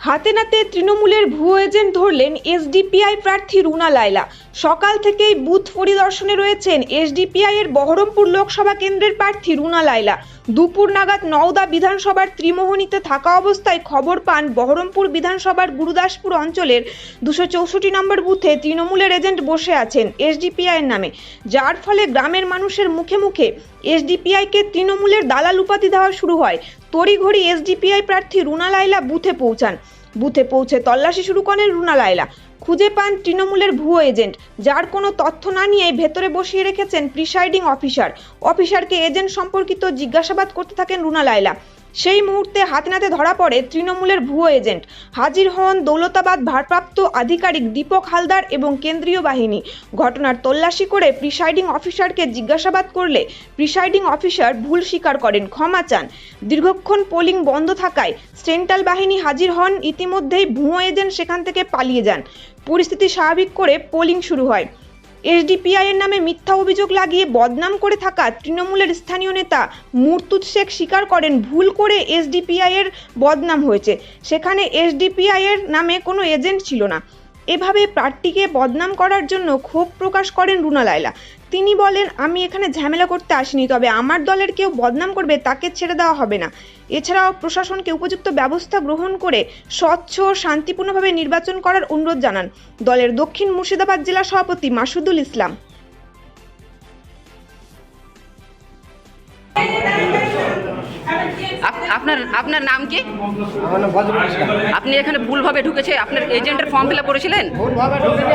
হাতে নাতে তৃণমূলের ভুয়ো এজেন্ট ধরলেন এসডিপিআই প্রার্থী রুনা লায়লা। সকাল থেকেই বুথ পরিদর্শনে রয়েছেন এসডিপিআই এর বহরমপুর লোকসভা কেন্দ্রের প্রার্থী রুনা লায়লা। দুপুর নাগাদ নওদা বিধানসভার ত্রিমোহনীতে থাকা অবস্থায় খবর পান বহরমপুর বিধানসভার গুরুদাসপুর অঞ্চলের দুশো চৌষট্টি নম্বর বুথে তৃণমূলের এজেন্ট বসে আছেন এসডিপিআই এর নামে। যার ফলে গ্রামের মানুষের মুখে মুখে এসডিপিআইকে তৃণমূলের দালাল উপাধি দেওয়া শুরু হয়। তড়িঘড়ি এসডিপিআই প্রার্থী রুনা লায়লা বুথে পৌঁছান। বুথে পৌঁছে তল্লাশি শুরু করেন রুনা লায়লা। খুঁজে পান তৃণমূলের ভুয়ো এজেন্ট, যার কোনো তথ্য না নিয়ে ভেতরে বসিয়ে রেখেছেন প্রিসাইডিং অফিসার। অফিসারকে এজেন্ট সম্পর্কিত জিজ্ঞাসাবাদ করতে থাকেন রুনা লায়লা। সেই মুহূর্তে হাতে নাতে ধরা পড়ে তৃণমূলের ভুয়ো এজেন্ট। হাজির হন দৌলতাবাদ ভারপ্রাপ্ত আধিকারিক দীপক হালদার এবং কেন্দ্রীয় বাহিনী। ঘটনার তল্লাশি করে প্রিসাইডিং অফিসারকে জিজ্ঞাসাবাদ করলে প্রিসাইডিং অফিসার ভুল স্বীকার করেন, ক্ষমা চান। দীর্ঘক্ষণ পোলিং বন্ধ থাকায় সেন্ট্রাল বাহিনী হাজির হন, ইতিমধ্যেই ভুয়ো এজেন্ট সেখান থেকে পালিয়ে যান। পরিস্থিতি স্বাভাবিক করে পোলিং শুরু হয়। এসডিপিআই এর নামে মিথ্যা অভিযোগ লাগিয়ে বদনাম করে থাকা তৃণমূলের স্থানীয় নেতা মুরতুদ শেখ স্বীকার করেন ভুল করে এসডিপিআই এর বদনাম হয়েছে। সেখানে এসডিপিআই এর নামে কোনো এজেন্ট ছিল না। এভাবে প্রার্থীকে বদনাম করার জন্য ক্ষোভ প্রকাশ করেন রুনা লায়লা। তিনি বলেন, আমি এখানে ঝামেলা করতে আসিনি, তবে আমার দলের কেউ বদনাম করবে তাকে ছেড়ে দেওয়া হবে না। এছাড়াও প্রশাসনকে উপযুক্ত ব্যবস্থা গ্রহণ করে স্বচ্ছ ও শান্তিপূর্ণভাবে নির্বাচন করার অনুরোধ জানান। দলের দক্ষিণ মুর্শিদাবাদ জেলা সভাপতি মাসুদুল ইসলাম। আপনার আপনার নাম কি? নাম আপনি এখানে ভুলভাবে ঢুকেছে আপনার এজেন্টের ফর্ম ফিল আপ করেছিলেন? ভুলভাবে ঢুকেছে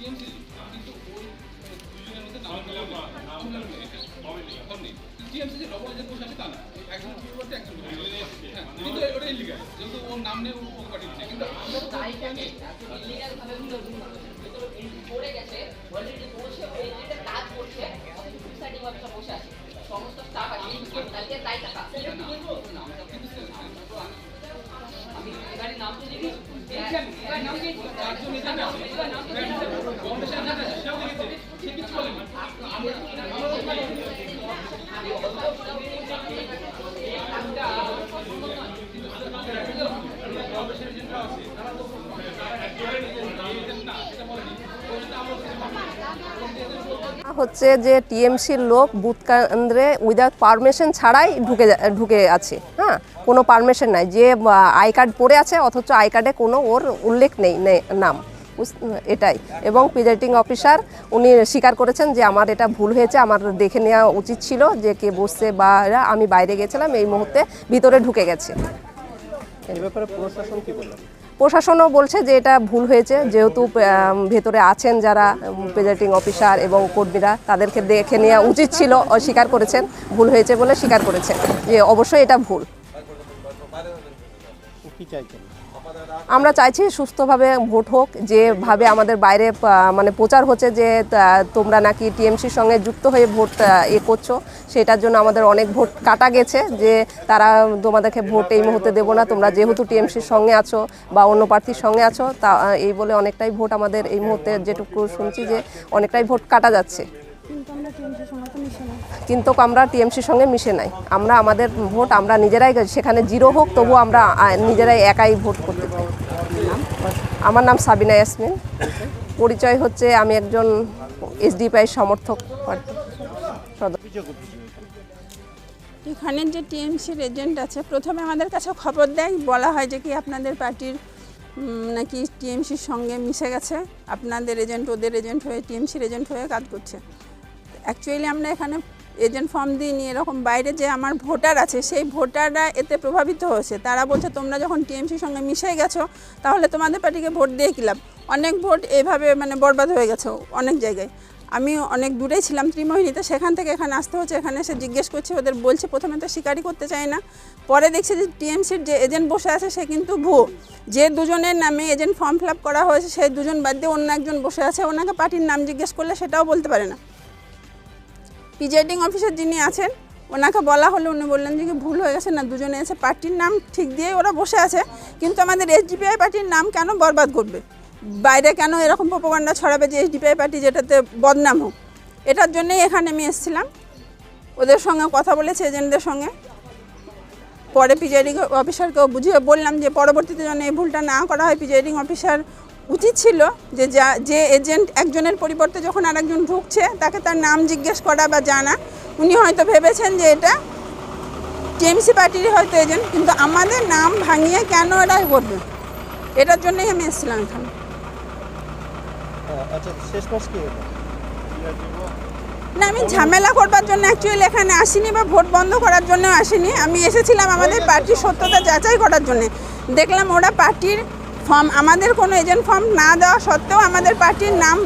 আমি জানি না যে হয়, নাম দেয় দিয়েছে কিনা আপনি জানতেন না হ্যাঁ। আপনাকে কে ঢুকেছে তার নাম কি হচ্ছে যে টিএমসির লোক বুথ কেন্দ্রে উইদাউট পারমিশন ছাড়াই ঢুকে ঢুকে আছে। হ্যাঁ? কোনো পারমিশন নাই। যে আই কার্ড পড়ে আছে, অথচ আই কার্ডে কোনো ওর উল্লেখ নেই নাম। এটাই। এবং প্রিজাইডিং অফিসার উনি স্বীকার করেছেন যে আমার এটা ভুল হয়েছে, আমার দেখে নেওয়া উচিত ছিল যে কে বসছে বা আমি বাইরে গেছিলাম, এই মুহূর্তে ভিতরে ঢুকে গেছে। এই ব্যাপারে প্রশাসন কি বলল? প্রশাসনও বলছে যে এটা ভুল হয়েছে। যেহেতু ভেতরে আছেন যারা প্রেজেন্টিং অফিসার এবং কর্মীরা তাদেরকে দেখে নেওয়া উচিত ছিল স্বীকার করেছেন। ভুল হয়েছে বলে স্বীকার করেছেন যে অবশ্যই এটা ভুল। আমরা চাইছি সুস্থভাবে ভোট হোক, যেভাবে আমাদের বাইরে মানে প্রচার হচ্ছে যে তোমরা নাকি টিএমসির সঙ্গে যুক্ত হয়ে ভোট এ করছ। সেটার জন্য আমাদের অনেক ভোট কাটা গেছে, যে তারা তোমাদেরকে ভোট এই মুহূর্তে দেবো না। তোমরা যেহেতু টিএমসির সঙ্গে আছো বা অন্য প্রার্থীর সঙ্গে আছো, তা এই বলে অনেকটাই ভোট আমাদের এই মুহূর্তে যেটুকু শুনছি যে, অনেকটাই ভোট কাটা যাচ্ছে। কিন্তু আমরা টিএমসির সঙ্গে মিশে না কিন্তু আমরা টিএমসির সঙ্গে মিশে নাই। আমরা আমাদের ভোট আমরা নিজেরাই সেখানে জিরো হোক তবু আমরা নিজেরাই একাই ভোট করতে চাই। আমার নাম সাবিনা ইয়াসমিন। পরিচয় হচ্ছে আমি একজন এসডিপিআই সমর্থক এখানে যে টিএমসির এজেন্ট আছে প্রথমে আমাদের কাছে খবর দেয় বলা হয় যে কি আপনাদের পার্টির নাকি টিএমসির সঙ্গে মিশে গেছে। আপনাদের এজেন্ট ওদের এজেন্ট হয়ে টিএমসির এজেন্ট হয়ে কাজ করছে। অ্যাকচুয়ালি আমরা এখানে এজেন্ট ফর্ম দিইনি, এরকম বাইরে যে আমার ভোটার আছে, সেই ভোটাররা এতে প্রভাবিত হয়েছে। তারা বলছে, তোমরা যখন টিএমসির সঙ্গে মিশে গেছো, তাহলে তোমাদের পার্টিকে ভোট দিয়ে কিলাম অনেক ভোট এভাবে মানে বরবাদ হয়ে গেছে অনেক জায়গায়। আমি অনেক দূরে ছিলাম ত্রিমোহিনীতে, সেখান থেকে এখানে আসতে হচ্ছে, এখানে এসে জিজ্ঞেস করছি, ওদের বলছে, প্রথমে তো স্বীকারই করতে চায় না। পরে দেখছি যে টিএমসির যে এজেন্ট বসে আছে, সে কিন্তু ভুয়ো। যে দুজনের নামে এজেন্ট ফর্ম ফিল করা হয়েছে সেই দুজন বাদ দিয়ে অন্য একজন বসে আছে, ওনাকে পার্টির নাম জিজ্ঞেস করলে সেটাও বলতে পারে না। প্রিজাইডিং অফিসার যিনি আছেন, ওনাকে বলা হলো, উনি বললেন যে ভুল হয়ে গেছে না, দুজনে এসে পার্টির নাম ঠিক দিয়ে ওরা বসে আছে, কিন্তু আমাদের এসডিপিআই পার্টির নাম কেন বরবাদ করবে? বাইরে কেন এরকম প্রোপাগান্ডা ছড়াবে যে এসডিপিআই পার্টি যেটাতে বদনাম হোক? এটার জন্যই এখানে আমি এসেছিলাম। ওদের সঙ্গে কথা বলেছি এজেন্টদের সঙ্গে। পরে প্রিজাইডিং অফিসারকেও বুঝিয়ে বললাম যে পরবর্তীতে যেন এই ভুলটা না করা হয় প্রিজাইডিং অফিসার উচিত ছিল যে যা যে এজেন্ট একজনের পরিবর্তে যখন আরেকজন ঢুকছে তাকে তার নাম জিজ্ঞেস করা বা জানা উনি হয়তো ভেবেছেন যে এটা টিএমসি পার্টিরই হয়তো এজেন্ট কিন্তু আমাদের নাম ভাঙিয়ে কেন এরা করবে এটার জন্যই আমি এসেছিলাম এখানে। আচ্ছা না আমি ঝামেলা করবার জন্য অ্যাকচুয়ালি এখানে আসিনি বা ভোট বন্ধ করার জন্য আসিনি। আমি এসেছিলাম আমাদের পার্টির সত্যতা যাচাই করার জন্য। দেখলাম ওরা পার্টির ফর্ম আমাদের কোনো এজেন্ট ফর্ম না দেওয়া সত্ত্বেও আমাদের পার্টির নাম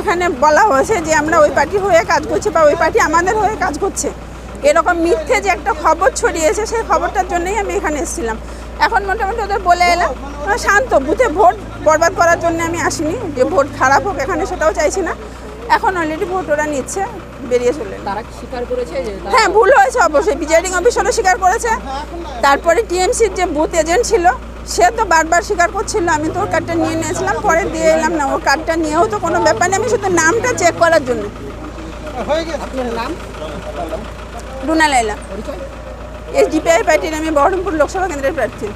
এখানে বলা হয়েছে যে আমরা ওই পার্টির হয়ে কাজ করছি বা ওই পার্টি আমাদের হয়ে কাজ করছে। এরকম মিথ্যে যে একটা খবর ছড়িয়েছে সেই খবরটার জন্যই আমি এখানে এসেছিলাম। এখন মোটামুটি ওদের বলে এলাম ওরা শান্ত বুথে ভোট বরবাদ করার জন্য আমি আসিনি। যে ভোট খারাপ হোক এখানে সেটাও চাইছি না। এখন অলরেডি ভোট ওরা নিচ্ছে বেরিয়ে চলে। তারা স্বীকার করেছে হ্যাঁ ভুল হয়েছে অবশ্যই। প্রিজাইডিং অফিসারও স্বীকার করেছে। তারপরে টিএমসির যে বুথ এজেন্ট ছিল সে তো বারবার স্বীকার করছিল আমি তো ওর কার্ডটা নিয়ে নিয়েছিলাম পরে দিয়ে এলাম না ওর কার্ডটা নিয়েও তো কোনো ব্যাপার নেই আমি শুধু নামটা চেক করার জন্য। রুনা লাইলা পরিচয়? এস ডিপিআই পার্টির আমি বহরমপুর লোকসভা কেন্দ্রের প্রার্থী।